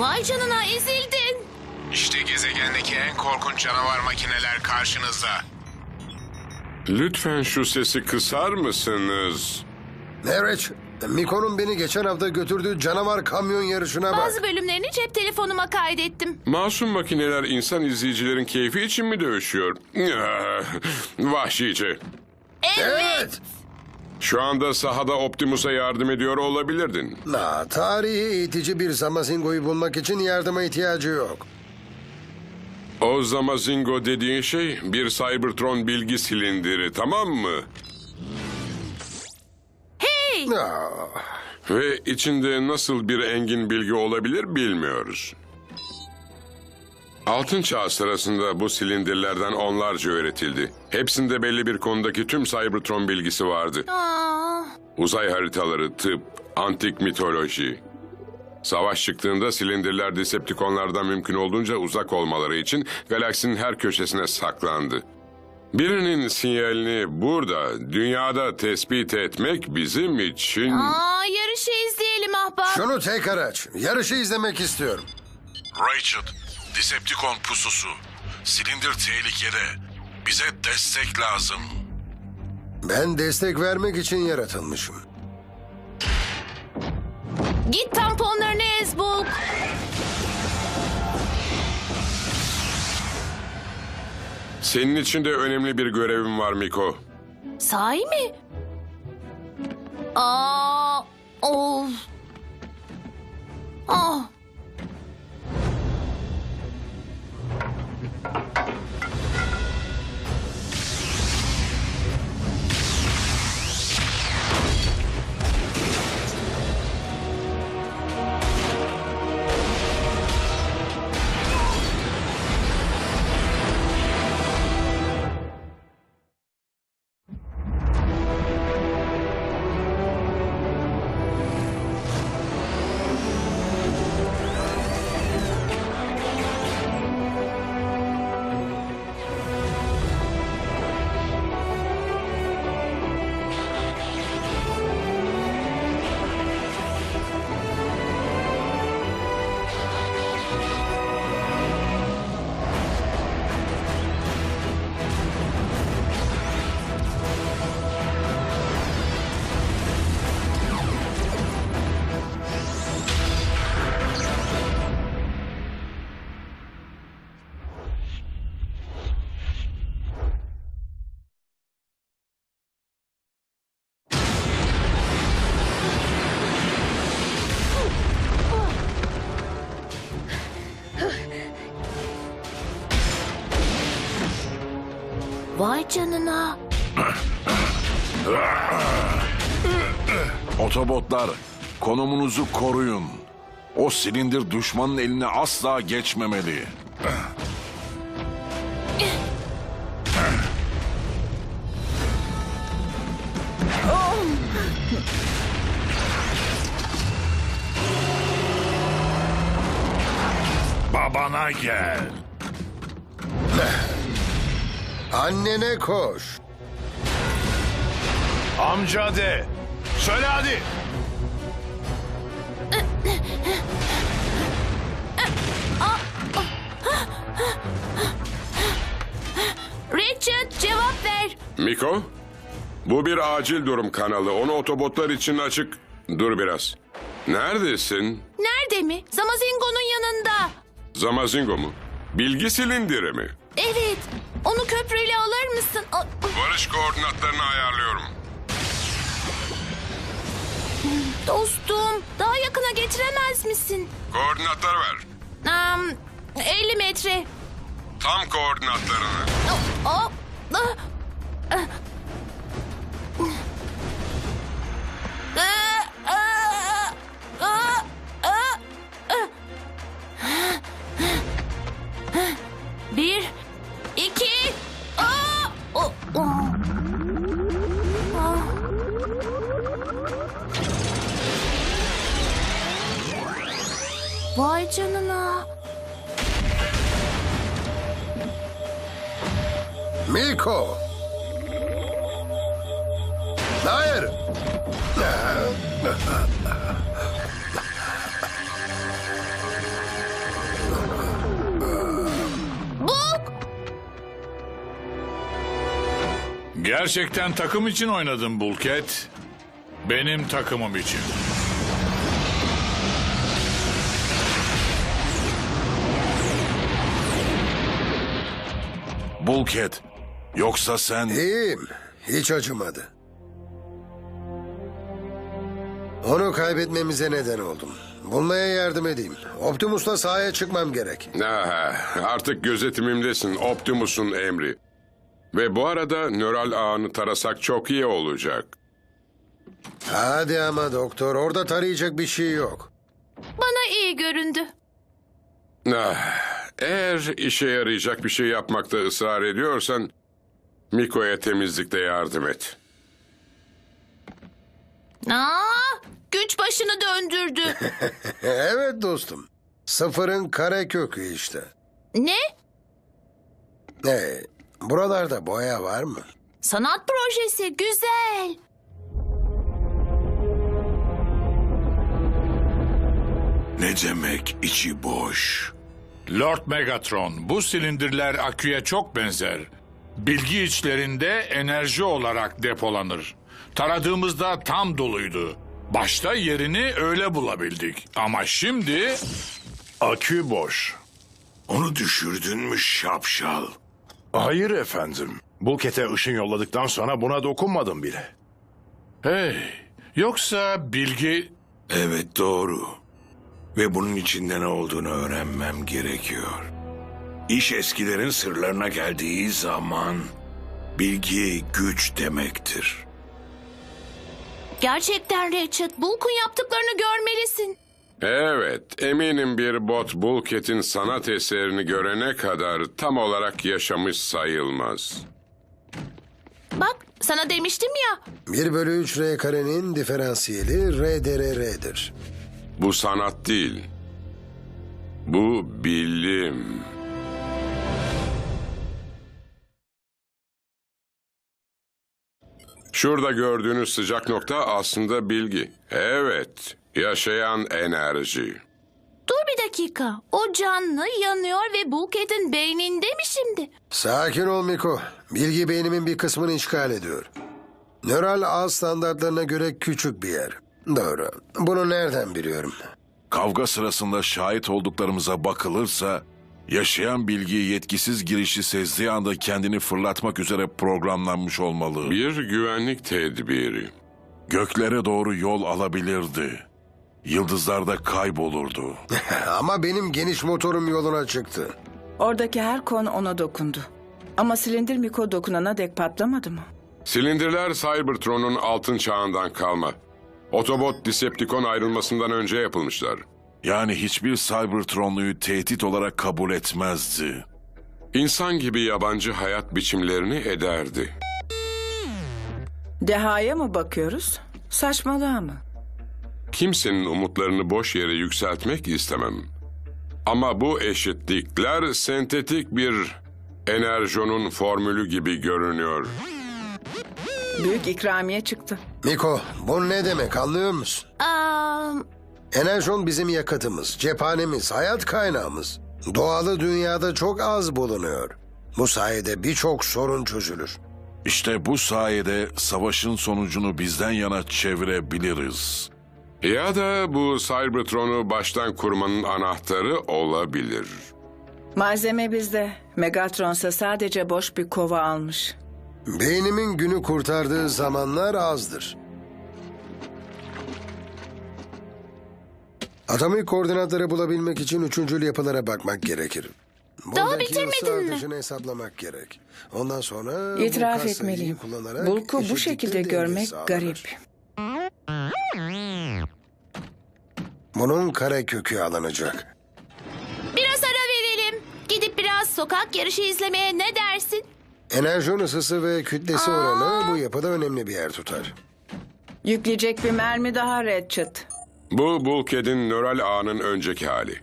Vay canına ezildin. İşte gezegendeki en korkunç canavar makineler karşınızda. Lütfen şu sesi kısar mısınız? Meriç, Miko'nun beni geçen hafta götürdüğü canavar kamyon yarışına bak. Bazı bölümlerini cep telefonuma kaydettim. Masum makineler insan izleyicilerin keyfi için mi dövüşüyor? Ah, Vahşice. Evet. Şu anda sahada Optimus'a yardım ediyor olabilirdin. Na, tarihi eğitici bir Zamazingo'yu bulmak için yardıma ihtiyacı yok. O Zamazingo dediğin şey bir Cybertron bilgi silindiri tamam mı? Hey! Ah, Ve içinde nasıl bir engin bilgi olabilir bilmiyoruz. Altın çağ sırasında bu silindirlerden onlarca üretildi. Hepsinde belli bir konudaki tüm Cybertron bilgisi vardı. Aa, Uzay haritaları, tıp, antik mitoloji. Savaş çıktığında silindirler Decepticonlardan mümkün olduğunca uzak olmaları için galaksinin her köşesine saklandı. Birinin sinyalini burada, dünyada tespit etmek bizim için... aa, yarışı izleyelim ahbap. şunu tekrar aç. Yarışı izlemek istiyorum. Rachel, Decepticon pususu. Silindir tehlikede. Bize destek lazım. Ben destek vermek için yaratılmışım. Git tamponlarını ez Bulk. Senin için de önemli bir görevim var Miko. Sahi mi? Aa, of. Ah. Canına. Otobotlar, konumunuzu koruyun. O silindir düşmanın eline asla geçmemeli. Babana gel. Annene koş. Amca de. Söyle hadi. Richard cevap ver. Miko, bu bir acil durum kanalı. Onu otobotlar için açık. Dur biraz. Neredesin? Nerede mi? Zamazingo'nun yanında. Zamazingo mu? Bilgi silindiri mi? Evet. Onu köprüyle alır mısın? A- Varış koordinatlarını ayarlıyorum. Dostum, daha yakına getiremez misin? Koordinatları ver. Am, 50 metre. Tam koordinatlarını. O- o- ah. Ah. Ah, ah, ah, ah, ah. Bir, Vay canına. Miko. Hayır. Bok. Gerçekten takım için oynadın Bulket. Benim takımım için. Bulket. Yoksa sen... İyiyim. Hiç acımadı. Onu kaybetmemize neden oldum. Bulmaya yardım edeyim. Optimus'la sahaya çıkmam gerek. Ah, artık gözetimimdesin Optimus'un emri. Ve bu arada nöral ağını tarasak çok iyi olacak. Hadi ama doktor orada tarayacak bir şey yok. Bana iyi göründü. Ah, eğer işe yarayacak bir şey yapmakta ısrar ediyorsan... Miko'ya temizlikte yardım et. Aa, güç başını döndürdü. evet dostum. Sıfırın kare kökü işte. ne? Ee, buralarda boya var mı? Sanat projesi güzel. Ne demek içi boş? Lord Megatron, bu silindirler aküye çok benzer. Bilgi içlerinde enerji olarak depolanır. Taradığımızda tam doluydu. Başta yerini öyle bulabildik. Ama şimdi Akü boş. Onu düşürdün mü şapşal? Hayır efendim. Bulkete ışın yolladıktan sonra buna dokunmadım bile. hey, yoksa bilgi Evet doğru. Ve bunun içinde ne olduğunu öğrenmem gerekiyor. İş eskilerin sırlarına geldiği zaman bilgi güç demektir. Gerçekten Ratchet, Bulk'un yaptıklarını görmelisin. Evet, eminim bir bot Bulket'in sanat eserini görene kadar tam olarak yaşamış sayılmaz. Bak, sana demiştim ya. 1 bölü 3 R karenin diferansiyeli R dere R'dir. Bu sanat değil. Bu bilim. Şurada gördüğünüz sıcak nokta aslında bilgi. Evet, yaşayan enerji. Dur bir dakika. O canlı yanıyor ve Bulkhead'in beyninde mi şimdi? Sakin ol Miko. Bilgi beynimin bir kısmını işgal ediyor. Nöral ağ standartlarına göre küçük bir yer. Doğru. Bunu nereden biliyorum? Kavga sırasında şahit olduklarımıza bakılırsa... Yaşayan bilgi yetkisiz girişi sezdiği anda kendini fırlatmak üzere programlanmış olmalı. Bir güvenlik tedbiri. Göklere doğru yol alabilirdi. Yıldızlarda kaybolurdu. Ama benim geniş motorum yoluna çıktı. Oradaki her kon ona dokundu. Ama silindir Miko dokunana dek patlamadı mı? Silindirler Cybertron'un altın çağından kalma. Autobot Decepticon ayrılmasından önce yapılmışlar. Yani hiçbir Cybertronluyu tehdit olarak kabul etmezdi. İnsan gibi yabancı hayat biçimlerini ederdi. Dehaya mı bakıyoruz? Saçmalığa mı? Kimsenin umutlarını boş yere yükseltmek istemem. Ama bu eşitlikler sentetik bir enerjonun formülü gibi görünüyor. Büyük ikramiye çıktı. Miko, bu ne demek anlıyor musun? Aa, Enerjon bizim yakıtımız, cephanemiz, hayat kaynağımız. Doğalı dünyada çok az bulunuyor. Bu sayede birçok sorun çözülür. İşte bu sayede savaşın sonucunu bizden yana çevirebiliriz. Ya da bu Cybertron'u baştan kurmanın anahtarı olabilir. Malzeme bizde. Megatron ise sadece boş bir kova almış. Beynimin günü kurtardığı zamanlar azdır. Atomik koordinatları bulabilmek için üçüncül yapılara bakmak gerekir. Buradaki bitirmedin mi? hesaplamak gerek. Ondan sonra... İtiraf etmeliyim. Bulku bu şekilde görmek sağlanır. garip. Bunun kare kökü alınacak. biraz ara verelim. Gidip biraz sokak yarışı izlemeye ne dersin? Enerjon ısısı ve kütlesi oranı bu yapıda önemli bir yer tutar. Yükleyecek bir mermi daha Ratchet. Bu Bulkhead'in nöral ağının önceki hali.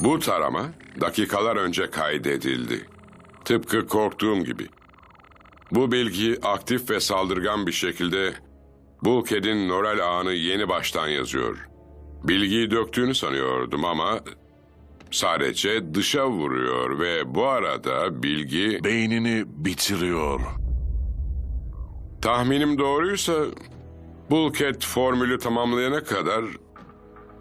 Bu tarama dakikalar önce kaydedildi. Tıpkı korktuğum gibi. Bu bilgi aktif ve saldırgan bir şekilde Bulkhead'in nöral ağını yeni baştan yazıyor. Bilgiyi döktüğünü sanıyordum ama sadece dışa vuruyor ve bu arada bilgi Beynini bitiriyor. Tahminim doğruysa Bulkhead formülü tamamlayana kadar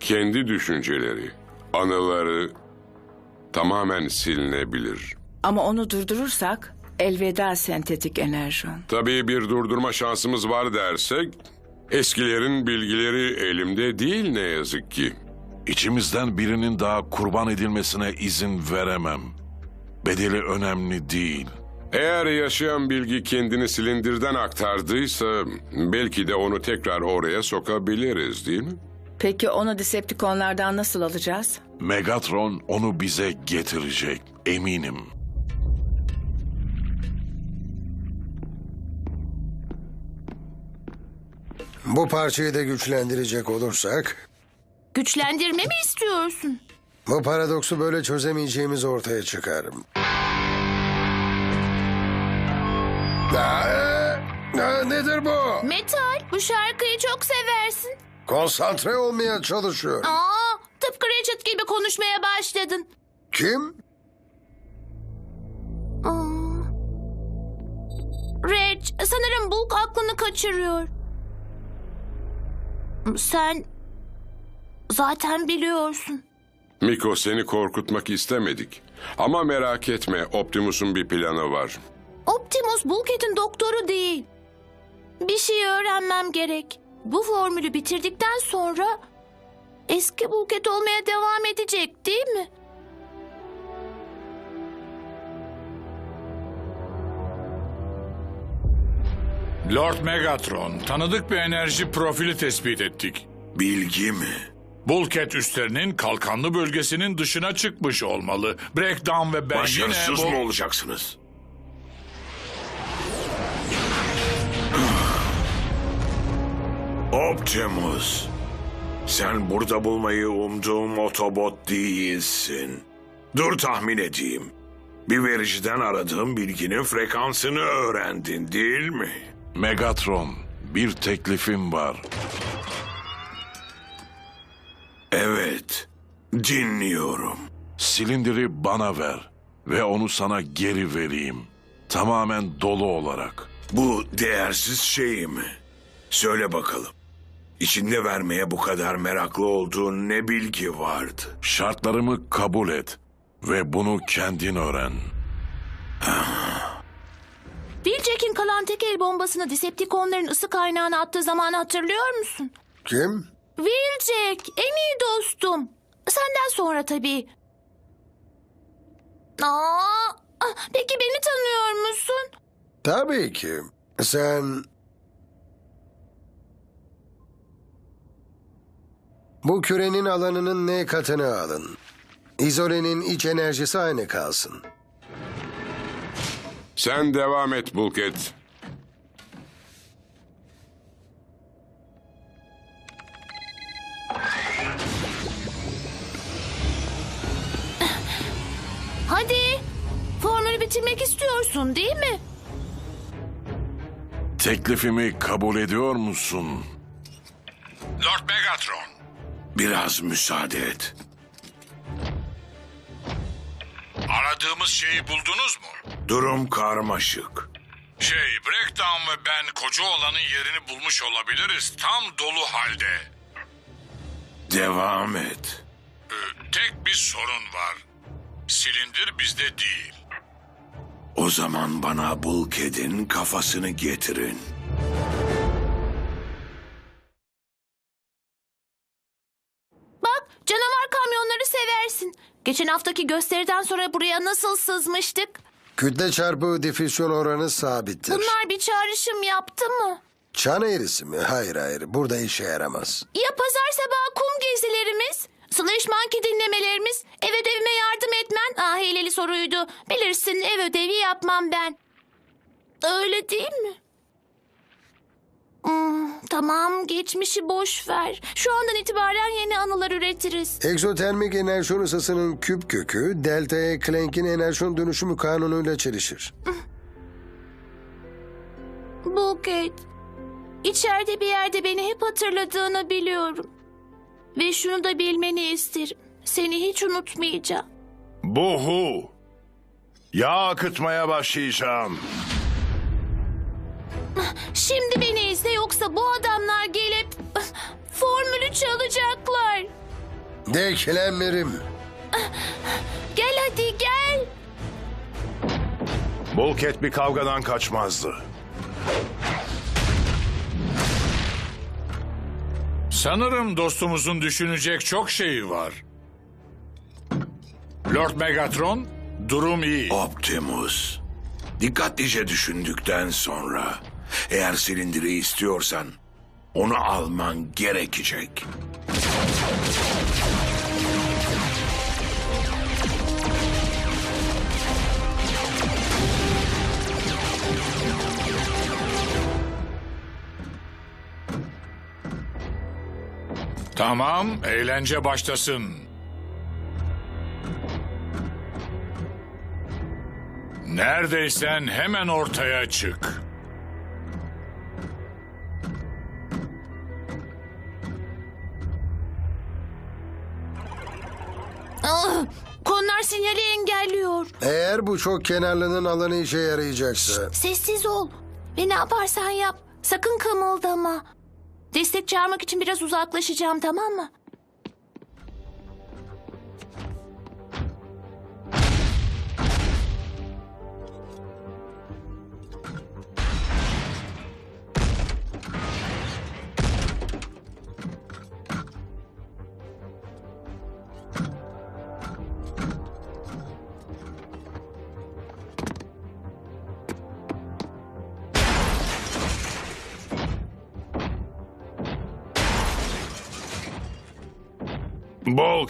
kendi düşünceleri, anıları tamamen silinebilir. Ama onu durdurursak elveda sentetik enerjon. Tabii bir durdurma şansımız var dersek eskilerin bilgileri elimde değil ne yazık ki. İçimizden birinin daha kurban edilmesine izin veremem. Bedeli önemli değil. Eğer yaşayan bilgi kendini silindirden aktardıysa belki de onu tekrar oraya sokabiliriz değil mi? Peki onu Decepticonlardan nasıl alacağız? Megatron onu bize getirecek, eminim. Bu parçayı da güçlendirecek olursak... Güçlendirme mi istiyorsun? Bu paradoksu böyle çözemeyeceğimiz ortaya çıkar. Aa, aa, nedir bu? Metal, bu şarkıyı çok seversin. Konsantre olmaya çalışıyor. Aa, tıpkı Ratchet gibi konuşmaya başladın. Kim? Aa. Reg, sanırım Bulk aklını kaçırıyor. Sen zaten biliyorsun. Miko seni korkutmak istemedik. Ama merak etme Optimus'un bir planı var. Optimus Bulkhead'in doktoru değil. Bir şey öğrenmem gerek. Bu formülü bitirdikten sonra eski Bulkhead olmaya devam edecek değil mi? Lord Megatron, tanıdık bir enerji profili tespit ettik. Bilgi mi? Bulkhead üslerinin kalkanlı bölgesinin dışına çıkmış olmalı. Breakdown ve ben Başarısız yine... mı bu- olacaksınız? Optimus. Sen burada bulmayı umduğum otobot değilsin. Dur tahmin edeyim. Bir vericiden aradığım bilginin frekansını öğrendin değil mi? Megatron, bir teklifim var. Evet. Dinliyorum. Silindiri bana ver ve onu sana geri vereyim. Tamamen dolu olarak. Bu değersiz şey mi? Söyle bakalım. İçinde vermeye bu kadar meraklı olduğun ne bilgi vardı? Şartlarımı kabul et ve bunu kendin öğren. Wheeljack'in kalan tek el bombasını Decepticonların ısı kaynağına attığı zamanı hatırlıyor musun? Kim? Wheeljack, en iyi dostum. Senden sonra tabii. Aa, ah, peki beni tanıyor musun? Tabii ki. Sen... Bu kürenin alanının ne katını alın. İzolenin iç enerjisi aynı kalsın. Sen devam et Bulkhead. Bitirmek istiyorsun değil mi? Teklifimi kabul ediyor musun? Lord Megatron, Biraz müsaade et. aradığımız şeyi buldunuz mu? Durum karmaşık. Şey, Breakdown ve ben koca olanın yerini bulmuş olabiliriz. Tam dolu halde. Devam et. Ee, tek bir sorun var. Silindir bizde değil. O zaman bana Bulkhead'in kafasını getirin. Bak canavar kamyonları seversin. Geçen haftaki gösteriden sonra buraya nasıl sızmıştık? Kütle çarpı difüzyon oranı sabittir. Bunlar bir çağrışım yaptı mı? Çan eğrisi mi? Hayır hayır. Burada işe yaramaz. Ya pazar sabahı kum gezilerimiz? Slash Monkey dinlemelerimiz? Ev ödevime yardım etmen? Ah hileli soruydu. Bilirsin ev ödevi yapmam ben. Öyle değil mi? Hmm, tamam geçmişi boş ver. Şu andan itibaren yeni anılar üretiriz. Egzotermik enerjon ısısının küp kökü delta E Planck'in enerjon dönüşümü kanunuyla çelişir. Bulkhead. İçeride bir yerde beni hep hatırladığını biliyorum. Ve şunu da bilmeni isterim. Seni hiç unutmayacağım. Buhu. Yağ akıtmaya başlayacağım. Şimdi beni izle yoksa bu adamlar gelip formülü çalacaklar. Deklenmerim. Gel hadi gel. Bulket bir kavgadan kaçmazdı. Sanırım dostumuzun düşünecek çok şeyi var. Lord Megatron, durum iyi. Optimus. Dikkatlice düşündükten sonra eğer silindiri istiyorsan onu alman gerekecek. Tamam, eğlence başlasın. Neredeysen hemen ortaya çık. Ah, Konlar sinyali engelliyor. Eğer bu çok kenarlının alanı işe yarayacaksa... Sessiz ol. Ve ne yaparsan yap. Sakın kımıldama. Destek çağırmak için biraz uzaklaşacağım tamam mı?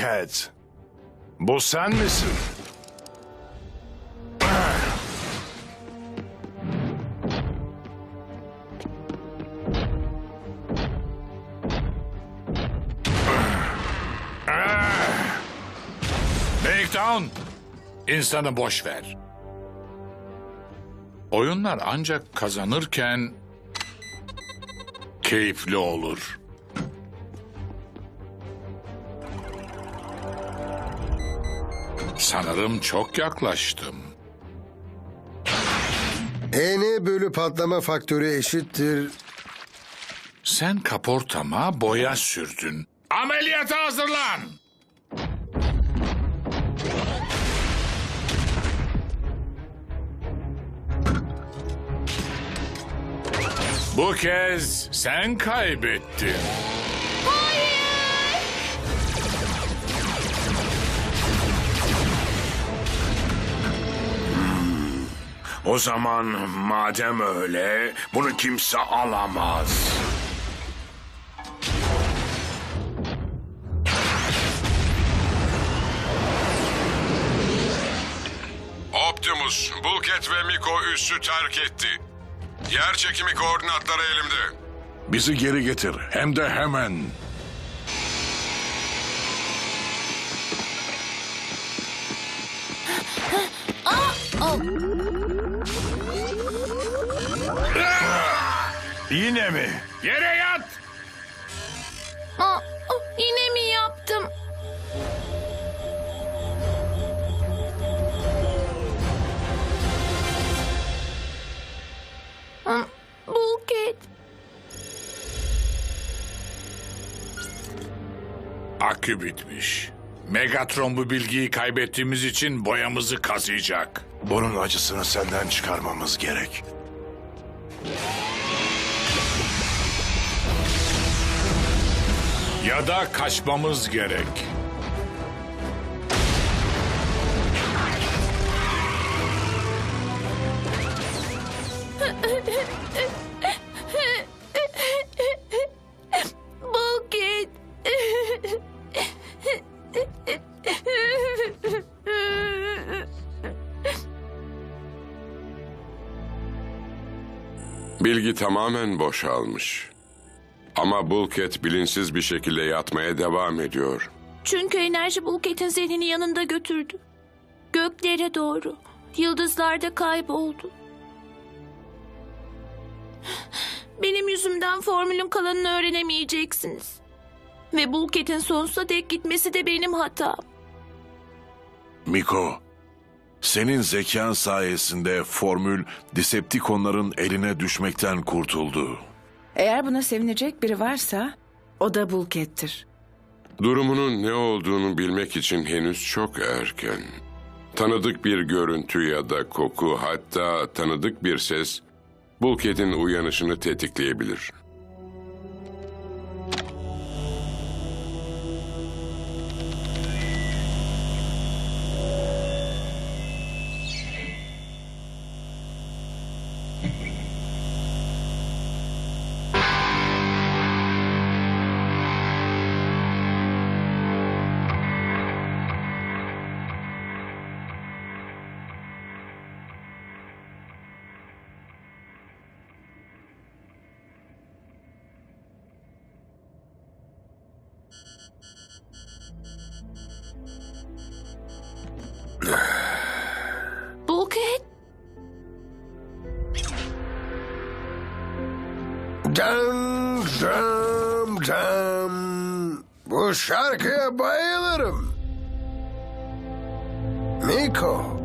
Bulket. Bu sen misin? Breakdown, insanı boş ver. Oyunlar ancak kazanırken keyifli olur. Sanırım çok yaklaştım. EN bölü patlama faktörü eşittir... Sen kaportama boya sürdün. Ameliyata hazırlan. Bu kez sen kaybettin. O zaman madem öyle bunu kimse alamaz. Optimus, Bulket ve Miko üssü terk etti. Yer çekimi koordinatları elimde. Bizi geri getir. Hem de hemen. Yine mi? Yere yat. Aa, ah, yine mi yaptım? Bulket. Akü bitmiş. Megatron bu bilgiyi kaybettiğimiz için boyamızı kazıyacak. Bunun acısını senden çıkarmamız gerek. Ya da kaçmamız gerek. Bulket. Bilgi tamamen boşalmış. Ama Bulket bilinçsiz bir şekilde yatmaya devam ediyor. Çünkü enerji Bulket'in zihnini yanında götürdü. Göklere doğru. Yıldızlarda kayboldu. Benim yüzümden formülün kalanını öğrenemeyeceksiniz. Ve Bulket'in sonsuza dek gitmesi de benim hatam. Miko, Senin zekan sayesinde formül Decepticonların eline düşmekten kurtuldu. Eğer buna sevinecek biri varsa o da Bulket'tir. Durumunun ne olduğunu bilmek için henüz çok erken. Tanıdık bir görüntü ya da koku hatta tanıdık bir ses Bulkhead'in uyanışını tetikleyebilir. Cam cam cam. Bu şarkıya bayılırım. Miko,